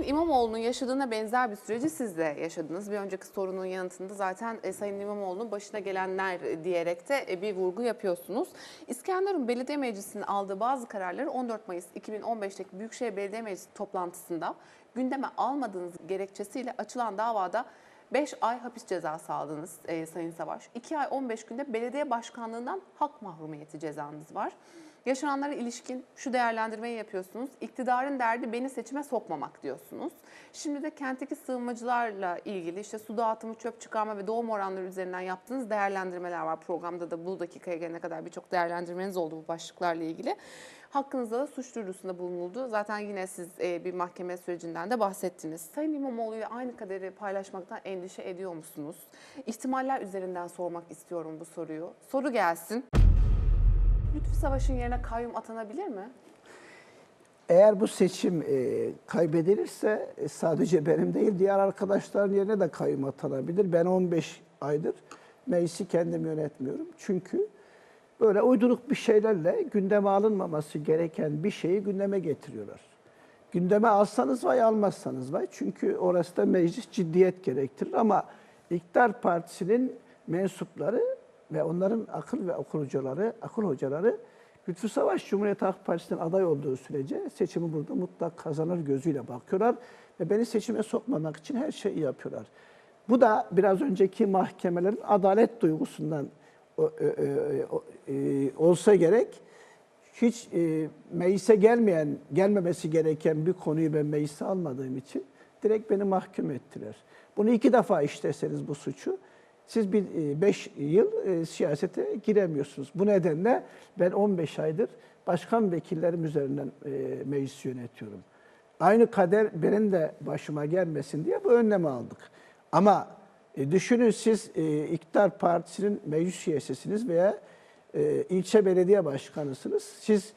Sayın İmamoğlu'nun yaşadığına benzer bir süreci siz de yaşadınız. Bir önceki sorunun yanıtında zaten e, Sayın İmamoğlu'nun başına gelenler e, diyerek de e, bir vurgu yapıyorsunuz. İskenderun Belediye Meclisi'nin aldığı bazı kararları 14 Mayıs 2015'teki Büyükşehir Belediye Meclisi toplantısında gündeme almadığınız gerekçesiyle açılan davada 5 ay hapis cezası aldınız e, Sayın Savaş. 2 ay 15 günde belediye başkanlığından hak mahrumiyeti cezanız var. Yaşananlara ilişkin şu değerlendirmeyi yapıyorsunuz. İktidarın derdi beni seçime sokmamak diyorsunuz. Şimdi de kentteki sığınmacılarla ilgili işte su dağıtımı, çöp çıkarma ve doğum oranları üzerinden yaptığınız değerlendirmeler var. Programda da bu dakikaya gelene kadar birçok değerlendirmeniz oldu bu başlıklarla ilgili. Hakkınızda da suç duyurusunda bulunuldu. Zaten yine siz e, bir mahkeme sürecinden de bahsettiniz. Sayın İmamoğlu aynı kaderi paylaşmaktan endişe ediyor musunuz? İhtimaller üzerinden sormak istiyorum bu soruyu. Soru gelsin. Lütfü Savaş'ın yerine kayyum atanabilir mi? Eğer bu seçim e, kaybedilirse e, sadece benim değil diğer arkadaşların yerine de kayyum atanabilir. Ben 15 aydır meclisi kendim yönetmiyorum. Çünkü böyle uyduruk bir şeylerle gündeme alınmaması gereken bir şeyi gündeme getiriyorlar. Gündeme alsanız vay almazsanız vay. Çünkü orası da meclis ciddiyet gerektirir ama iktidar partisinin mensupları ve onların akıl ve akıl hocaları, akıl hocaları Lütfü Savaş Cumhuriyet Halk Partisi'nin aday olduğu sürece seçimi burada mutlak kazanır gözüyle bakıyorlar ve beni seçime sokmamak için her şeyi yapıyorlar. Bu da biraz önceki mahkemelerin adalet duygusundan e, e, e, olsa gerek. Hiç e, meclise gelmeyen, gelmemesi gereken bir konuyu ben meclise almadığım için direkt beni mahkum ettiler. Bunu iki defa işleseniz bu suçu, siz bir e, beş yıl e, siyasete giremiyorsunuz. Bu nedenle ben 15 aydır başkan vekillerim üzerinden e, meclis yönetiyorum. Aynı kader benim de başıma gelmesin diye bu önlemi aldık. Ama e, düşünün siz e, iktidar partisinin meclis üyesisiniz veya e, ilçe belediye başkanısınız. Siz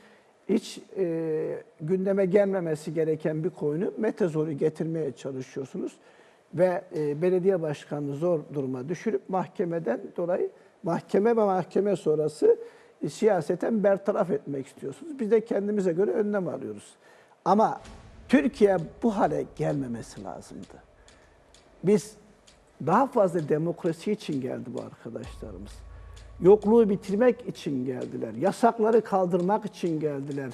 hiç e, gündeme gelmemesi gereken bir konuyu metazori getirmeye çalışıyorsunuz ve e, belediye başkanını zor duruma düşürüp mahkemeden dolayı mahkeme ve mahkeme sonrası e, siyaseten bertaraf etmek istiyorsunuz. Biz de kendimize göre önlem alıyoruz. Ama Türkiye bu hale gelmemesi lazımdı. Biz daha fazla demokrasi için geldi bu arkadaşlarımız. Yokluğu bitirmek için geldiler. Yasakları kaldırmak için geldiler.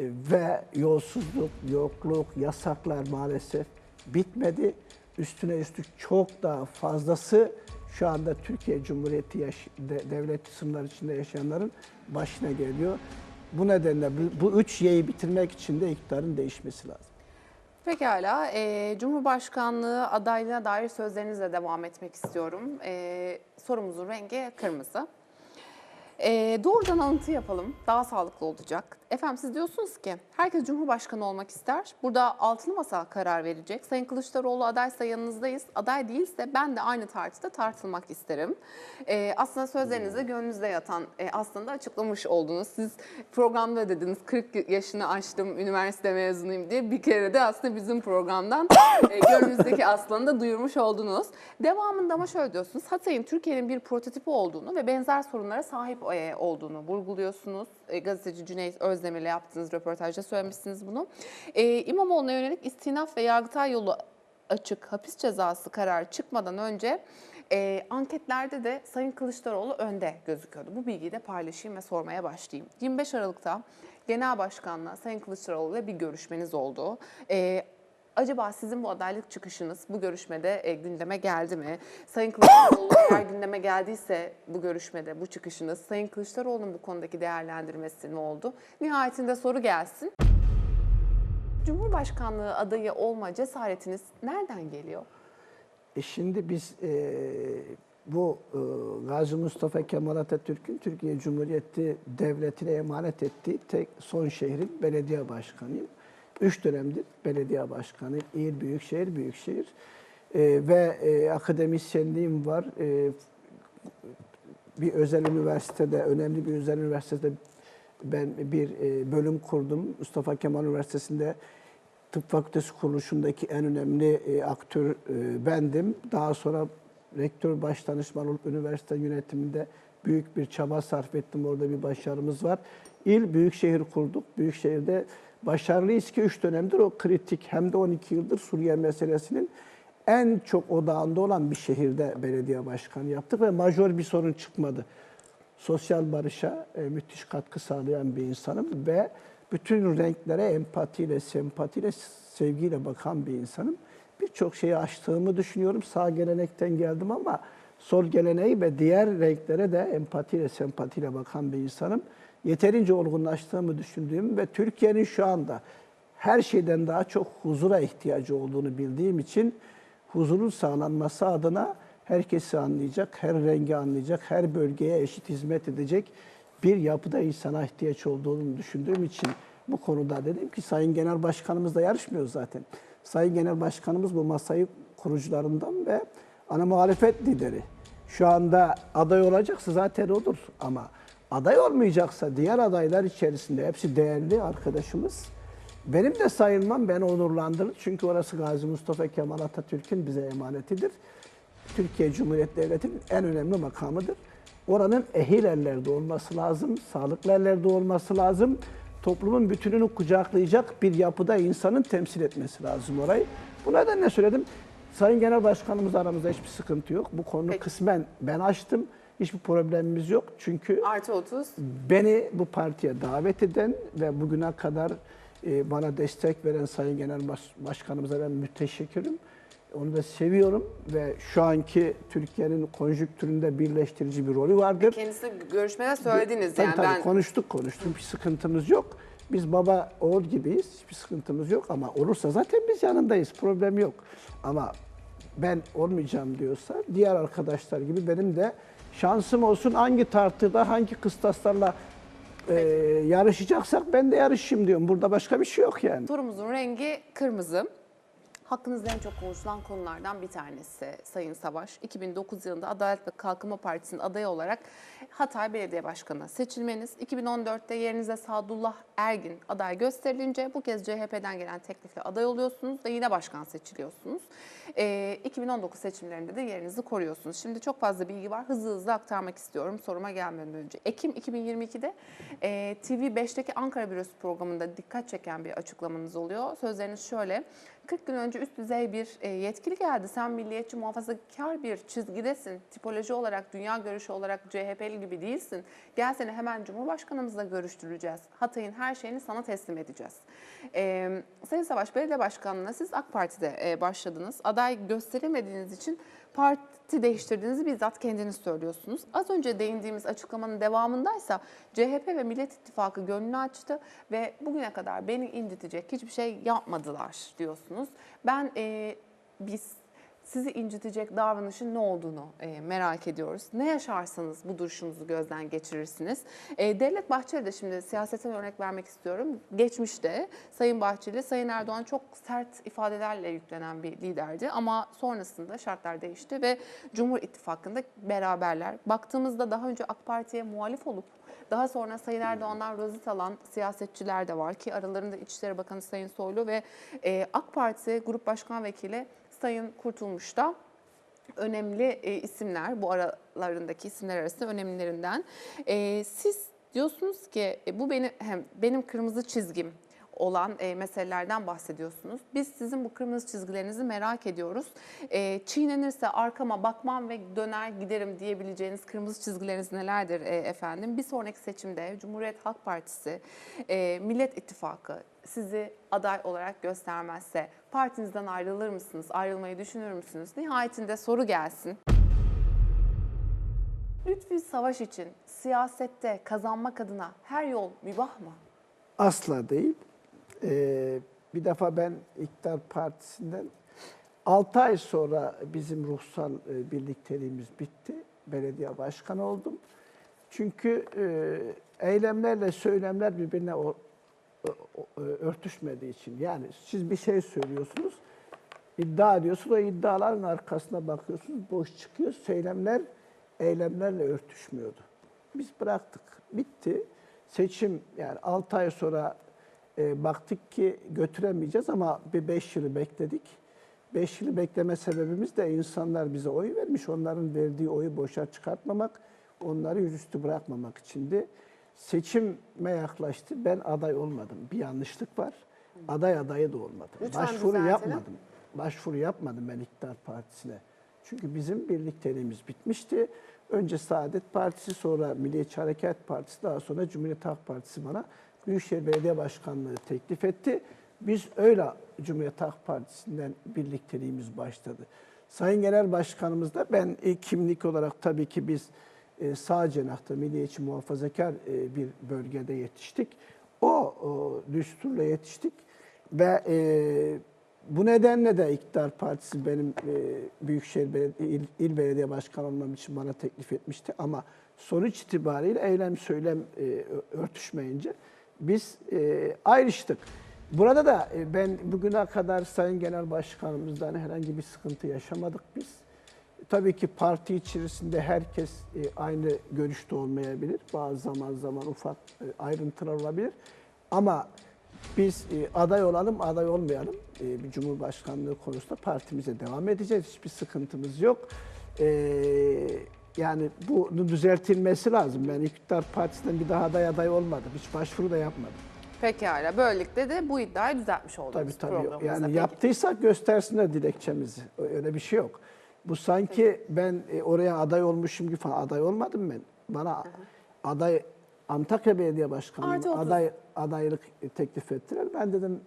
E, Ve yolsuzluk, yokluk, yasaklar maalesef bitmedi. Üstüne üstlük çok daha fazlası şu anda Türkiye Cumhuriyeti yaş- de- devlet sınırları içinde yaşayanların başına geliyor. Bu nedenle bu, bu üç Y'yi bitirmek için de iktidarın değişmesi lazım. Pekala. E, Cumhurbaşkanlığı adaylığına dair sözlerinizle devam etmek istiyorum. E, sorumuzun rengi kırmızı. E, doğrudan alıntı yapalım. Daha sağlıklı olacak. Efendim siz diyorsunuz ki herkes Cumhurbaşkanı olmak ister. Burada altılı masa karar verecek. Sayın Kılıçdaroğlu adaysa yanınızdayız. Aday değilse ben de aynı tartıda tartılmak isterim. E, aslında sözlerinizde gönlünüzde yatan e, aslında açıklamış oldunuz. Siz programda dediniz 40 yaşını aştım, üniversite mezunuyum diye bir kere de aslında bizim programdan e, gönlünüzdeki aslanı da duyurmuş oldunuz. Devamında ama şöyle diyorsunuz. Hatay'ın Türkiye'nin bir prototipi olduğunu ve benzer sorunlara sahip e, olduğunu vurguluyorsunuz. E, gazeteci Cüneyt Özdemir'le yaptığınız röportajda söylemişsiniz bunu. E, İmamoğlu'na yönelik istinaf ve yargıtay yolu açık hapis cezası kararı çıkmadan önce e, anketlerde de Sayın Kılıçdaroğlu önde gözüküyordu. Bu bilgiyi de paylaşayım ve sormaya başlayayım. 25 Aralık'ta Genel Başkan'la Sayın Kılıçdaroğlu ile bir görüşmeniz oldu. E, Acaba sizin bu adaylık çıkışınız bu görüşmede e, gündeme geldi mi? Sayın Kılıçdaroğlu eğer gündeme geldiyse bu görüşmede, bu çıkışınız, Sayın Kılıçdaroğlu'nun bu konudaki değerlendirmesi ne oldu? Nihayetinde soru gelsin. Cumhurbaşkanlığı adayı olma cesaretiniz nereden geliyor? E şimdi biz e, bu e, Gazi Mustafa Kemal Atatürk'ün Türkiye Cumhuriyeti Devleti'ne emanet ettiği tek son şehrin belediye başkanıyım. Üç dönemdir belediye başkanıyım. İl Büyükşehir, Büyükşehir. E, ve e, akademisyenliğim var. E, bir özel üniversitede, önemli bir özel üniversitede ben bir e, bölüm kurdum. Mustafa Kemal Üniversitesi'nde tıp fakültesi kuruluşundaki en önemli e, aktör e, bendim. Daha sonra rektör baş danışman olup üniversite yönetiminde büyük bir çaba sarf ettim. Orada bir başarımız var. İl büyükşehir kurduk. Büyükşehirde başarılıyız ki 3 dönemdir o kritik hem de 12 yıldır Suriye meselesinin en çok odağında olan bir şehirde belediye başkanı yaptık ve majör bir sorun çıkmadı. Sosyal barışa e, müthiş katkı sağlayan bir insanım ve bütün renklere empatiyle, sempatiyle, sevgiyle bakan bir insanım. Birçok şeyi aştığımı düşünüyorum. Sağ gelenekten geldim ama sol geleneği ve diğer renklere de empatiyle, sempatiyle bakan bir insanım. Yeterince olgunlaştığımı düşündüğüm ve Türkiye'nin şu anda her şeyden daha çok huzura ihtiyacı olduğunu bildiğim için huzurun sağlanması adına herkesi anlayacak, her rengi anlayacak, her bölgeye eşit hizmet edecek bir yapıda insana ihtiyaç olduğunu düşündüğüm için bu konuda dedim ki Sayın Genel Başkanımızla yarışmıyoruz zaten. Sayın Genel Başkanımız bu masayı kurucularından ve ana muhalefet lideri. Şu anda aday olacaksa zaten odur ama aday olmayacaksa diğer adaylar içerisinde hepsi değerli arkadaşımız. Benim de sayılmam beni onurlandırır. Çünkü orası Gazi Mustafa Kemal Atatürk'ün bize emanetidir. Türkiye Cumhuriyeti Devleti'nin en önemli makamıdır. Oranın ehil ellerde olması lazım, sağlıklı ellerde olması lazım. Toplumun bütününü kucaklayacak bir yapıda insanın temsil etmesi lazım orayı. Bu nedenle söyledim. Sayın Genel Başkanımız aramızda hiçbir sıkıntı yok. Bu konu Peki. kısmen ben açtım. Hiçbir problemimiz yok. Çünkü Artı 30. Beni bu partiye davet eden ve bugüne kadar e, bana destek veren Sayın Genel Baş- Başkanımıza ben müteşekkirim. Onu da seviyorum ve şu anki Türkiye'nin konjüktüründe birleştirici bir rolü vardır. Kendisi görüşmede söylediniz Tabii yani tabii ben konuştuk konuştuk bir sıkıntımız yok. Biz baba oğul gibiyiz. Hiçbir sıkıntımız yok ama olursa zaten biz yanındayız. Problem yok. Ama ben olmayacağım diyorsa diğer arkadaşlar gibi benim de şansım olsun hangi tartıda hangi kıstaslarla e, yarışacaksak ben de yarışayım diyorum. Burada başka bir şey yok yani. Sorumuzun rengi kırmızı. Hakkınızda en çok konuşulan konulardan bir tanesi Sayın Savaş. 2009 yılında Adalet ve Kalkınma Partisi'nin adayı olarak Hatay Belediye Başkanı seçilmeniz. 2014'te yerinize Sadullah Ergin aday gösterilince bu kez CHP'den gelen teklifle aday oluyorsunuz ve yine başkan seçiliyorsunuz. Ee, 2019 seçimlerinde de yerinizi koruyorsunuz. Şimdi çok fazla bilgi var. Hızlı hızlı aktarmak istiyorum soruma gelmeden önce. Ekim 2022'de e, TV5'teki Ankara Bürosu programında dikkat çeken bir açıklamanız oluyor. Sözleriniz şöyle. 40 gün önce üst düzey bir e, yetkili geldi. Sen milliyetçi muhafazakar bir çizgidesin. Tipoloji olarak, dünya görüşü olarak CHP'li gibi değilsin. Gel seni hemen Cumhurbaşkanımızla görüştüreceğiz. Hatay'ın her şeyini sana teslim edeceğiz. E, Sayın Savaş, belediye başkanlığına siz AK Parti'de e, başladınız. Aday gösteremediğiniz için parti değiştirdiğinizi bizzat kendiniz söylüyorsunuz. Az önce değindiğimiz açıklamanın devamındaysa CHP ve Millet İttifakı gönlünü açtı ve bugüne kadar beni incitecek hiçbir şey yapmadılar diyorsunuz. Ben e, biz sizi incitecek davranışın ne olduğunu e, merak ediyoruz. Ne yaşarsanız bu duruşunuzu gözden geçirirsiniz. E, Devlet Bahçeli de şimdi siyasetten örnek vermek istiyorum. Geçmişte Sayın Bahçeli, Sayın Erdoğan çok sert ifadelerle yüklenen bir liderdi. Ama sonrasında şartlar değişti ve Cumhur İttifakı'nda beraberler. Baktığımızda daha önce AK Parti'ye muhalif olup daha sonra Sayın Erdoğan'dan rozet alan siyasetçiler de var ki aralarında İçişleri Bakanı Sayın Soylu ve e, AK Parti Grup Başkan Vekili Sayın Kurtulmuş da önemli e, isimler, bu aralarındaki isimler arasında önemlilerinden. E, siz diyorsunuz ki e, bu benim hem benim kırmızı çizgim olan e, meselelerden bahsediyorsunuz. Biz sizin bu kırmızı çizgilerinizi merak ediyoruz. E, çiğnenirse arkama bakmam ve döner giderim diyebileceğiniz kırmızı çizgileriniz nelerdir e, efendim? Bir sonraki seçimde Cumhuriyet Halk Partisi, e, Millet İttifakı sizi aday olarak göstermezse partinizden ayrılır mısınız? Ayrılmayı düşünür müsünüz? Nihayetinde soru gelsin. Lütfi savaş için siyasette kazanmak adına her yol mübah mı? Asla değil. Ee, bir defa ben İktidar Partisi'nden 6 ay sonra bizim ruhsal e, birlikteliğimiz bitti. Belediye başkanı oldum. Çünkü e, eylemlerle söylemler birbirine o- örtüşmediği için. Yani siz bir şey söylüyorsunuz, iddia ediyorsunuz, o iddiaların arkasına bakıyorsunuz, boş çıkıyor. Söylemler eylemlerle örtüşmüyordu. Biz bıraktık, bitti. Seçim yani 6 ay sonra e, baktık ki götüremeyeceğiz ama bir 5 yılı bekledik. 5 yılı bekleme sebebimiz de insanlar bize oy vermiş. Onların verdiği oyu boşa çıkartmamak, onları yüzüstü bırakmamak içindi. Seçime yaklaştı. Ben aday olmadım. Bir yanlışlık var. Aday adayı da olmadım. Lütfen Başvuru düzeltelim. yapmadım. Başvuru yapmadım ben iktidar partisine. Çünkü bizim birlikteliğimiz bitmişti. Önce Saadet Partisi, sonra Milliyetçi Hareket Partisi, daha sonra Cumhuriyet Halk Partisi bana Büyükşehir Belediye Başkanlığı teklif etti. Biz öyle Cumhuriyet Halk Partisi'nden birlikteliğimiz başladı. Sayın Genel Başkanımız da ben e, kimlik olarak tabii ki biz e, sağ cenahta milliyetçi muhafazakar e, bir bölgede yetiştik. O, o düsturla yetiştik ve e, bu nedenle de İktidar Partisi benim e, Büyükşehir Belediye, il, il Belediye Başkanı olmam için bana teklif etmişti. Ama sonuç itibariyle eylem söylem e, örtüşmeyince biz e, ayrıştık. Burada da e, ben bugüne kadar Sayın Genel Başkanımızdan herhangi bir sıkıntı yaşamadık biz. Tabii ki parti içerisinde herkes e, aynı görüşte olmayabilir. Bazı zaman zaman ufak e, ayrıntılar olabilir. Ama biz e, aday olalım, aday olmayalım e, bir cumhurbaşkanlığı konusunda partimize devam edeceğiz. Hiçbir sıkıntımız yok. E, yani bunun düzeltilmesi lazım. Ben iktidar partisinden bir daha aday aday olmadım. Hiç başvuru da yapmadım. Pekala. Böylelikle de bu iddiayı düzeltmiş olduk Tabii tabii. Yani Peki. yaptıysak göstersinler dilekçemizi. Öyle bir şey yok. Bu sanki ben e, oraya aday olmuşum gibi falan aday olmadım ben. Bana aday Antakya Belediye Başkanı aday adaylık teklif ettiler. Ben dedim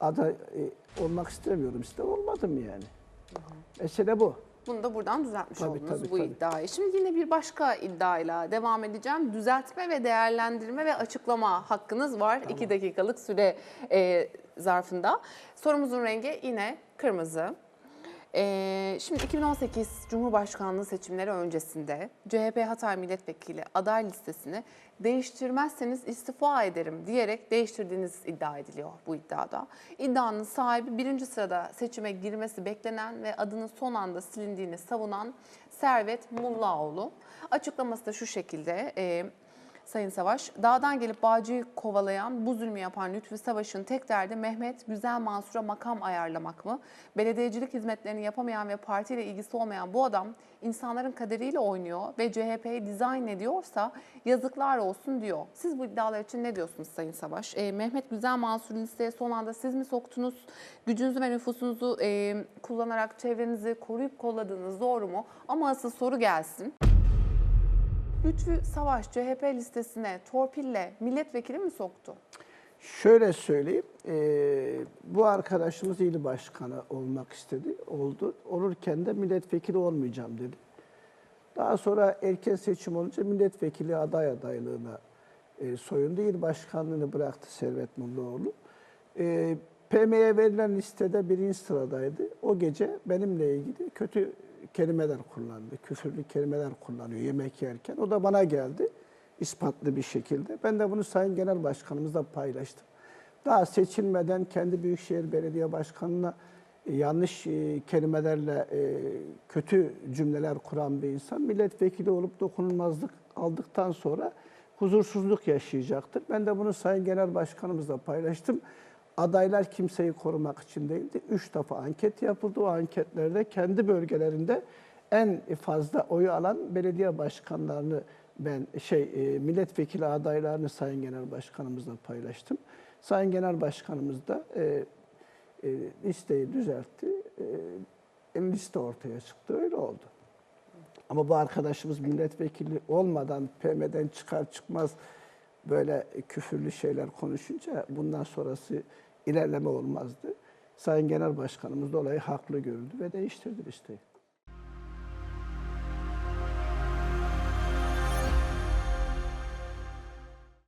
aday e, olmak istemiyorum. İşte olmadım yani. Mesele bu. Bunu da buradan düzeltmiş Tabii, oldunuz tabii, bu tabii. iddiayı. Şimdi yine bir başka iddiayla devam edeceğim. Düzeltme ve değerlendirme ve açıklama hakkınız var. İki dakikalık süre e, zarfında. Sorumuzun rengi yine kırmızı. E, şimdi 2018 Cumhurbaşkanlığı seçimleri öncesinde CHP Hatay Milletvekili aday listesini değiştirmezseniz istifa ederim diyerek değiştirdiğiniz iddia ediliyor bu iddiada. İddianın sahibi birinci sırada seçime girmesi beklenen ve adının son anda silindiğini savunan Servet Mullaoğlu. Açıklaması da şu şekilde. e, Sayın Savaş, dağdan gelip Bağcı'yı kovalayan, bu zulmü yapan Lütfü Savaş'ın tek derdi Mehmet Güzel Mansur'a makam ayarlamak mı? Belediyecilik hizmetlerini yapamayan ve partiyle ilgisi olmayan bu adam insanların kaderiyle oynuyor ve CHP'yi dizayn ediyorsa yazıklar olsun diyor. Siz bu iddialar için ne diyorsunuz Sayın Savaş? E, Mehmet Güzel Mansur'u listeye son anda siz mi soktunuz? Gücünüzü ve nüfusunuzu e, kullanarak çevrenizi koruyup kolladığınız doğru mu? Ama asıl soru gelsin. Lütfü Savaş CHP listesine torpille milletvekili mi soktu? Şöyle söyleyeyim, e, bu arkadaşımız il başkanı olmak istedi, oldu. Olurken de milletvekili olmayacağım dedi. Daha sonra erken seçim olunca milletvekili aday adaylığına e, soyundu. İl başkanlığını bıraktı Servet Mullaoğlu. E, PM'ye verilen listede birinci sıradaydı. O gece benimle ilgili kötü kelimeler kullandı, küfürlü kelimeler kullanıyor yemek yerken. O da bana geldi ispatlı bir şekilde. Ben de bunu Sayın Genel Başkanımızla paylaştım. Daha seçilmeden kendi Büyükşehir Belediye Başkanı'na e, yanlış e, kelimelerle e, kötü cümleler kuran bir insan milletvekili olup dokunulmazlık aldıktan sonra huzursuzluk yaşayacaktır. Ben de bunu Sayın Genel Başkanımızla paylaştım. Adaylar kimseyi korumak için değildi. Üç defa anket yapıldı. O anketlerde kendi bölgelerinde en fazla oyu alan belediye başkanlarını ben şey e, milletvekili adaylarını Sayın Genel Başkanımızla paylaştım. Sayın Genel Başkanımız da e, e, listeyi düzeltti. E, liste ortaya çıktı. Öyle oldu. Ama bu arkadaşımız milletvekili olmadan PM'den çıkar çıkmaz böyle küfürlü şeyler konuşunca bundan sonrası ilerleme olmazdı. Sayın Genel Başkanımız da olayı haklı gördü ve değiştirdi listeyi.